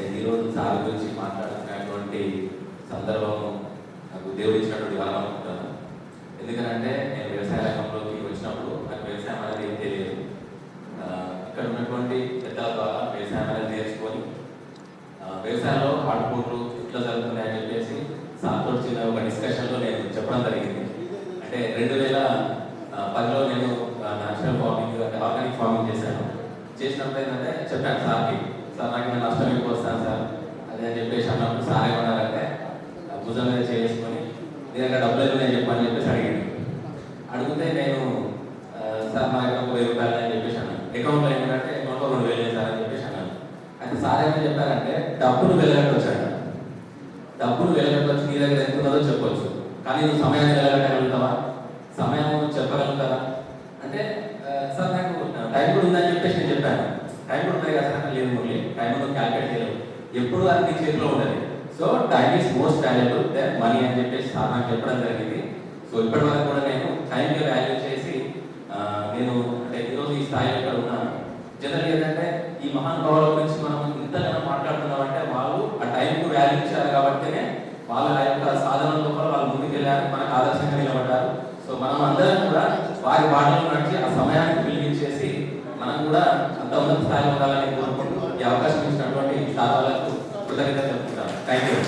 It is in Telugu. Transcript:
ఈరోజు సార్ గురించి మాట్లాడుతున్నటువంటి సందర్భం నాకు దేవుడు ఇచ్చినటువంటి వరం అనుకుంటాను ఎందుకంటే నేను వ్యవసాయ రంగంలోకి వచ్చినప్పుడు నాకు వ్యవసాయం అనేది ఏం తెలియదు. ఇక్కడ ఉన్నటువంటి పెద్దల ద్వారా వ్యవసాయం అనేది నేర్చుకొని వ్యవసాయంలో ఆడుకోట్లు ఇట్లా జరుగుతున్నాయని చెప్పేసి సార్తో చిన్న ఒక డిస్కషన్లో నేను చెప్పడం జరిగింది. అంటే రెండు వేల పదిలో నేను నేషనల్ ఫార్మింగ్ అంటే ఆర్గానిక్ ఫార్మింగ్ చేశాను. చేసినప్పుడు ఏంటంటే చెప్పాను సార్కి రాష్ట్రానికి వస్తాను సార్. అదే అని చెప్పేసి అన్నప్పుడు సార్ ఏమన్నారంటే భుజం మీద చేసుకొని నీ దగ్గర డబ్బులు ఏమైనా చెప్పని చెప్పేసి అడిగాను అడిగితే నేను సార్ మా దగ్గర వెయ్యి రూపాయలు అని చెప్పేసి అన్నాను. అకౌంట్లో ఏంటంటే అకౌంట్లో రెండు వేలు సార్ అని చెప్పేసి అన్నాను. అయితే సార్ ఏమని చెప్పారంటే డబ్బును వెళ్ళగట్టొచ్చాడు డబ్బులు వెళ్ళగట్టవచ్చు నీ దగ్గర ఎంత ఉన్నదో చెప్పొచ్చు. కానీ నువ్వు సమయాన్ని వెళ్ళగట్టగలుగుతావా సమయం చెప్పగలుగుతారా అంటే సార్ నాకు టైం కూడా ఉందని చెప్పేసి నేను చెప్పాను. టైం ఉంటుంది కదా సార్ లేదు మురళి. టైం నువ్వు క్యాల్కులేట్ చేయలేవు ఎప్పుడు అది నీ చేతిలో ఉండదు so time is most valuable then money అని చెప్పేసి నాకు చెప్పడం జరిగింది. సో ఇప్పటి వరకు కూడా నేను టైంకి వాల్యూ చేసి నేను అంటే ఈరోజు ఈ స్థాయిలో ఇక్కడ ఉన్నాను. జనరల్ ఏంటంటే ఈ మహానుభావుల గురించి మనం ఇంతగానో మాట్లాడుతున్నాం అంటే వాళ్ళు ఆ టైంకు వాల్యూ ఇచ్చారు కాబట్టినే వాళ్ళ యొక్క సాధనలో కూడా వాళ్ళు ముందుకు వెళ్ళారు మనకు ఆదర్శంగా నిలబడ్డారు. సో మనం అందరం కూడా వారి బాటలో నడిచి ఆ సమయానికి ఉండాలని కోరుకుంటూ ఈ అవకాశం ఇచ్చినటువంటి స్థానాలకు కృతజ్ఞత తెలుపుతాను థ్యాంక్ యూ